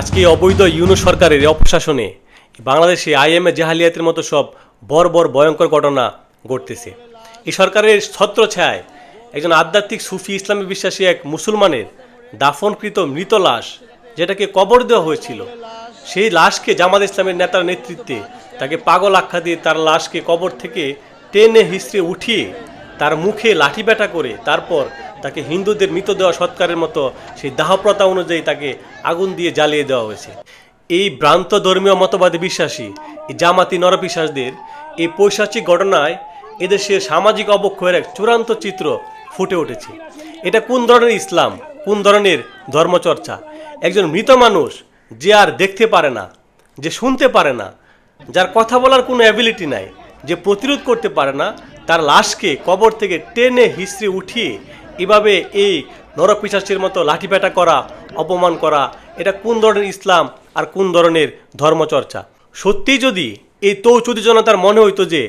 আজকে অবৈধ ইউনু সরকারের অপশাসনে বাংলাদেশে আইএমএ জাহালিয়াতের মতো সব বড় বড় ভয়ঙ্কর ঘটনা ঘটতেছে। এই সরকারের ছত্র ছত্রছায় একজন আধ্যাত্মিক সুফি ইসলামী বিশ্বাসী এক মুসলমানের দাফনকৃত মৃত লাশ, যেটাকে কবর দেওয়া হয়েছিল, সেই লাশকে জামাত ইসলামের নেতার নেতৃত্বে তাকে পাগল আখ্যা দিয়ে তার লাশকে কবর থেকে টেনে হিসড়ে উঠিয়ে তার মুখে লাঠি ব্যাটা করে তারপর তাকে হিন্দুদের মৃতদেহ সৎকারের মতো সেই দাহপ্রথা অনুযায়ী তাকে আগুন দিয়ে জ্বালিয়ে দেওয়া হয়েছে। এই ভ্রান্ত ধর্মীয় মতবাদে বিশ্বাসী এই জামাতি নরপিশ্বাসদের এই পৈশাচিক ঘটনায় এদেশের সামাজিক অবক্ষয়ের এক চূড়ান্ত চিত্র ফুটে উঠেছে। এটা কোন ধরনের ইসলাম? কোন ধরনের ধর্মচর্চা? একজন মৃত মানুষ যে আর দেখতে পারে না, যে শুনতে পারে না, যার কথা বলার কোনো অ্যাবিলিটি নাই, যে প্রতিরোধ করতে পারে না, তার লাশকে কবর থেকে টেনে হিসড়ে উঠিয়ে এভাবে এই নরপিশাচের মতো লাঠিপেটা করা, অপমান করা, এটা কোন ধরনের ইসলাম আর কোন ধরনের ধর্মচর্চা? সত্যিই যদি এই তৌচুদি জনতার মনে হইতো যে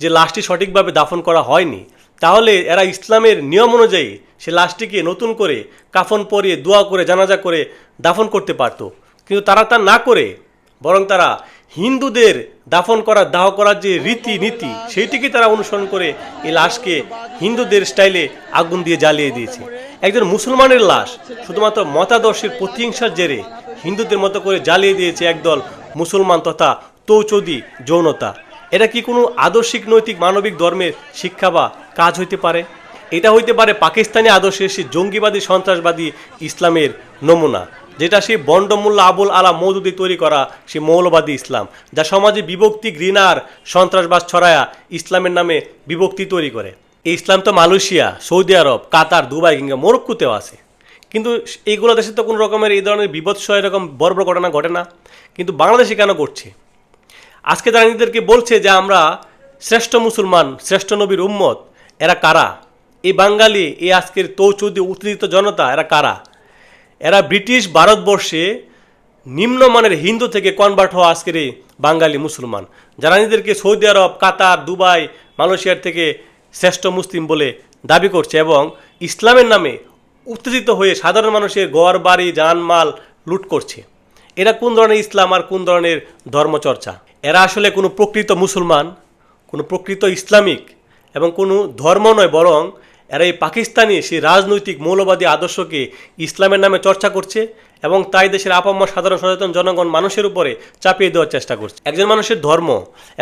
যে লাশটি সঠিকভাবে দাফন করা হয়নি, তাহলে এরা ইসলামের নিয়ম অনুযায়ী সে লাশটিকে নতুন করে কাফন পরিয়ে, দোয়া করে, জানাজা করে দাফন করতে পারতো। কিন্তু তারা তা না করে বরং তারা হিন্দুদের দাফন করার দাহ করার যে রীতি নীতি সেইটিকে তারা অনুসরণ করে এই লাশকে হিন্দুদের স্টাইলে আগুন দিয়ে জ্বালিয়ে দিয়েছে। একজন মুসলমানের লাশ শুধুমাত্র মতাদর্শের প্রতিহিংসার জেরে হিন্দুদের মতো করে জ্বালিয়ে দিয়েছে একদল মুসলমান তথা তৌচদি যৌনতা। এটা কি কোনো আদর্শিক, নৈতিক, মানবিক ধর্মের শিক্ষা বা কাজ হইতে পারে? এটা হইতে পারে পাকিস্তানি আদর্শের সেই জঙ্গিবাদী, সন্ত্রাসবাদী ইসলামের নমুনা। যেটা সেই বন্ডমুল্লা আবুল আলা মৌদুদি তৈরি করা সেই মৌলবাদী ইসলাম, যা সমাজে বিভক্তি, ঘৃণার, সন্ত্রাসবাদ ছড়ায়া ইসলামের নামে বিভক্তি তৈরি করে। এই ইসলাম তো Malaysia, Saudi Arab, Qatar, Dubai কিংবা মোরক্কুতেও আছে। কিন্তু এইগুলো দেশে তো কোনো রকমের এই ধরনের বিভৎস এরকম বড় বড় ঘটনা ঘটে না। কিন্তু বাংলাদেশে কেন ঘটছে? আজকে তারা নিজেদেরকে বলছে যে আমরা শ্রেষ্ঠ মুসলমান, শ্রেষ্ঠ নবীর উম্মত, এরা কারা? এই বাঙালি, এই আজকের তৌচৌদি উত্তেজিত জনতা, এরা কারা? এরা ব্রিটিশ ভারতবর্ষে নিম্নমানের হিন্দু থেকে কনভার্ট হওয়া আজকের এই বাঙালি মুসলমান। যারা নিজেদেরকে সৌদি আরব, কাতার, দুবাই, মালয়েশিয়ার থেকে শ্রেষ্ঠ মুসলিম বলে দাবি করছে এবং ইসলামের নামে উত্তেজিত হয়ে সাধারণ মানুষের ঘর, বাড়ি, জানমাল লুট করছে। এরা কোন ধরনের ইসলাম আর কোন ধরনের ধর্মচর্চা? এরা আসলে কোনো প্রকৃত মুসলমান, কোনো প্রকৃত ইসলামিক এবং কোনো ধর্ম নয়, বরং এরা এই পাকিস্তানি সেই রাজনৈতিক মৌলবাদী আদর্শকে ইসলামের নামে চর্চা করছে এবং তাই দেশের আপাম্মা সাধারণ সচেতন জনগণ মানুষের উপরে চাপিয়ে দেওয়ার চেষ্টা করছে। একজন মানুষের ধর্ম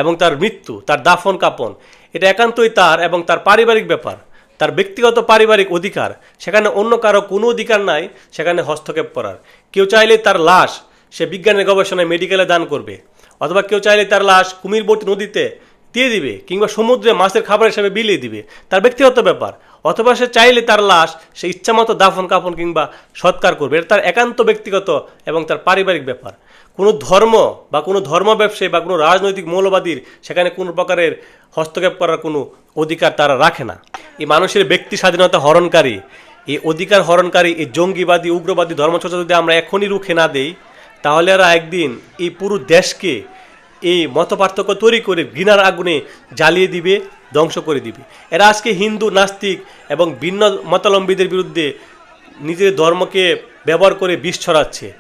এবং তার মৃত্যু, তার দাফন, কাপন, এটা একান্তই তার এবং তার পারিবারিক ব্যাপার। তার ব্যক্তিগত পারিবারিক অধিকার, সেখানে অন্য কারও কোনো অধিকার নাই, সেখানে হস্তক্ষেপ করার। কেউ চাইলে তার লাশ সে বিজ্ঞানের গবেষণায় মেডিকেলে দান করবে, অথবা কেউ চাইলে তার লাশ কুমিরবর্তী নদীতে দিয়ে দিবে কিংবা সমুদ্রে মাছের খাবার হিসেবে বিলিয়ে দিবে। তার ব্যক্তিগত ব্যাপার। অথবা সে চাইলে তার লাশ সে ইচ্ছামতো দাফন, কাফন কিংবা সৎকার করবে। এটা তার একান্ত ব্যক্তিগত এবং তার পারিবারিক ব্যাপার। কোনো ধর্ম বা কোনো ধর্ম ব্যবসায়ী বা কোনো রাজনৈতিক মৌলবাদীর সেখানে কোনো প্রকারের হস্তক্ষেপ করার কোনো অধিকার তারা রাখে না। এই মানুষের ব্যক্তি স্বাধীনতা হরণকারী। এই অধিকার হরণকারী, এই জঙ্গিবাদী, উগ্রবাদী ধর্মচর্চা যদি আমরা এখনই রুখে না দেই, তাহলে এরা একদিন এই পুরো দেশকে এই মতপার্থক্য তৈরি করে ঘৃণার আগুনে জ্বালিয়ে দিবে, ধ্বংস করে দিবে। এরা আজকে হিন্দু, নাস্তিক এবং ভিন্ন মতালম্বীদের বিরুদ্ধে নিজের ধর্মকে ব্যবহার করে বিষ ছড়াচ্ছে।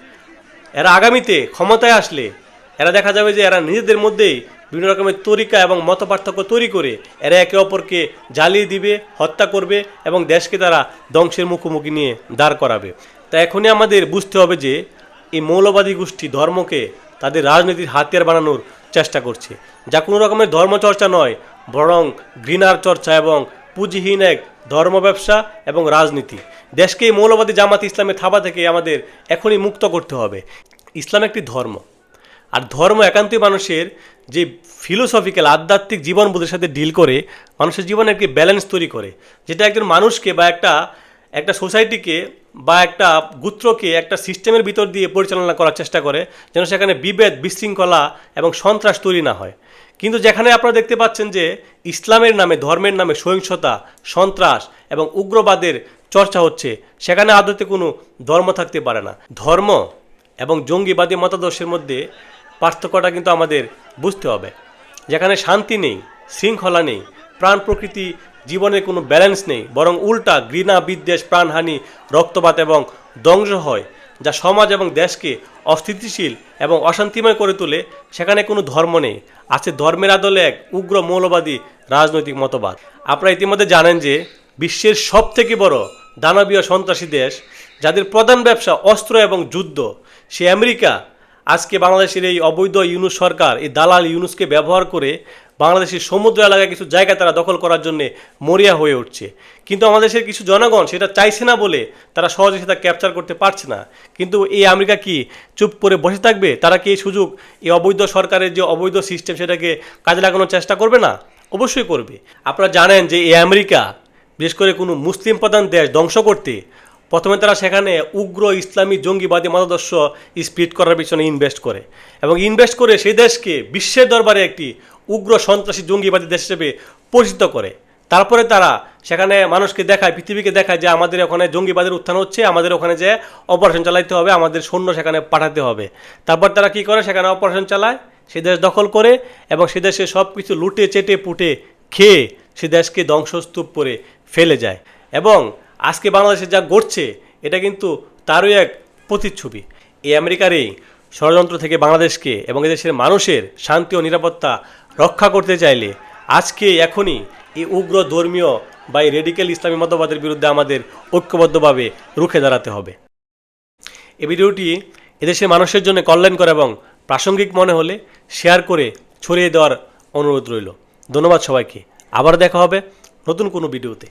এরা আগামীতে ক্ষমতায় আসলে এরা দেখা যাবে যে এরা নিজেদের মধ্যেই বিভিন্ন রকমের তরিকা এবং মতপার্থক্য তৈরি করে এরা একে অপরকে জ্বালিয়ে দিবে, হত্যা করবে এবং দেশকে তারা ধ্বংসের মুখোমুখি নিয়ে দাঁড় করাবে। তা এখনই আমাদের বুঝতে হবে যে এই মৌলবাদী গোষ্ঠী ধর্মকে তাদের রাজনীতির হাতিয়ার বানানোর চেষ্টা করছে। যা কোনো রকমের ধর্মচর্চা নয়, বরং ঘৃণার চর্চা এবং পুঁজিহীন এক ধর্ম ব্যবসা এবং রাজনীতি। দেশকে মৌলবাদী জামাত ইসলামের থাবা থেকে আমাদের এখনই মুক্ত করতে হবে। ইসলাম একটি ধর্ম। আর ধর্ম একান্তই মানুষের যে ফিলোসফিক্যাল আধ্যাত্মিক জীবনবোধের সাথে ডিল করে, মানুষের জীবনে একটি ব্যালেন্স তৈরি করে। যেটা একজন মানুষকে বা একটা একটা সোসাইটিকে বা একটা গুত্রকে একটা সিস্টেমের ভিতর দিয়ে পরিচালনা করার চেষ্টা করে যেন সেখানে বিভেদ, বিশৃঙ্খলা এবং সন্ত্রাস তৈরি না হয়। কিন্তু যেখানে আপনারা দেখতে পাচ্ছেন যে ইসলামের নামে, ধর্মের নামে সহিংসতা, সন্ত্রাস এবং উগ্রবাদের চর্চা হচ্ছে, সেখানে আদতে কোনো ধর্ম থাকতে পারে না। ধর্ম এবং জঙ্গিবাদী মতাদর্শের মধ্যে পার্থক্যটা কিন্তু আমাদের বুঝতে হবে। যেখানে শান্তি নেই, শৃঙ্খলা নেই, প্রাণ প্রকৃতি জীবনের কোনো ব্যালেন্স নেই, বরং উল্টা ঘৃণা, বিদ্বেষ, প্রাণহানি, রক্তপাত এবং ধ্বংস হয়, যা সমাজ এবং দেশকে অস্থিতিশীল এবং অশান্তিময় করে তোলে, সেখানে কোনো ধর্ম নেই। আছে ধর্মের আদলে এক উগ্র মৌলবাদী রাজনৈতিক মতবাদ। আপনারা ইতিমধ্যে জানেন যে বিশ্বের সব থেকে বড় দানবীয় সন্ত্রাসী দেশ, যাদের প্রধান ব্যবসা অস্ত্র এবং যুদ্ধ। সে আমেরিকা। আজকে বাংলাদেশের এই অবৈধ ইউনুস সরকার, এই দালাল ইউনুসকে ব্যবহার করে বাংলাদেশের সমুদ্র এলাকায় কিছু জায়গা তারা দখল করার জন্য মরিয়া হয়ে উঠছে। কিন্তু আমাদের দেশের কিছু জনগণ সেটা চাইছে না বলে তারা সহজে সেটা ক্যাপচার করতে পারছে না। কিন্তু এই আমেরিকা কি চুপ করে বসে থাকবে? তারা কি এই সুযোগ, এই অবৈধ সরকারের যে অবৈধ সিস্টেম সেটাকে কাজে লাগানোর চেষ্টা করবে না? অবশ্যই করবে। আপনারা জানেন যে এই আমেরিকা, বিশেষ করে কোনো মুসলিম প্রধান দেশ ধ্বংস করতে প্রথমে তারা সেখানে উগ্র ইসলামী জঙ্গিবাদী মতাদর্শ স্প্লিট করার পিছনে ইনভেস্ট করে। এবং ইনভেস্ট করে সেই দেশকে বিশ্বের দরবারে একটি উগ্র সন্ত্রাসী জঙ্গিবাদী দেশ হিসেবে পরিচিত করে। তারপরে তারা সেখানে মানুষকে দেখায়, পৃথিবীকে দেখায় যে আমাদের ওখানে জঙ্গিবাদের উত্থান হচ্ছে, আমাদের ওখানে যে অপারেশন চালাইতে হবে, আমাদের সৈন্য সেখানে পাঠাতে হবে। তারপর তারা কি করে? সেখানে অপারেশন চালায় সে দেশ দখল করে এবং সে দেশে সব কিছু লুটে, চেটে, পুটে খেয়ে সে দেশকে ধ্বংসস্তূপ করে ফেলে যায়। এবং আজকে বাংলাদেশে যা ঘটছে, এটা কিন্তু তারই এক প্রতিচ্ছবি। এই আমেরিকার এই ষড়যন্ত্র থেকে বাংলাদেশকে এবং এদেশের মানুষের শান্তি ও নিরাপত্তা রক্ষা করতে চাইলে আজকে এখনই এই উগ্র ধর্মীয় বা এই রেডিক্যাল ইসলামী মতবাদের বিরুদ্ধে আমাদের ঐক্যবদ্ধভাবে রুখে দাঁড়াতে হবে। এই ভিডিওটি এদেশের মানুষের জন্য কল্যাণকর এবং প্রাসঙ্গিক মনে হলে শেয়ার করে ছড়িয়ে দেওয়ার অনুরোধ রইল। ধন্যবাদ সবাইকে। আবার দেখা হবে নতুন কোনো ভিডিওতে।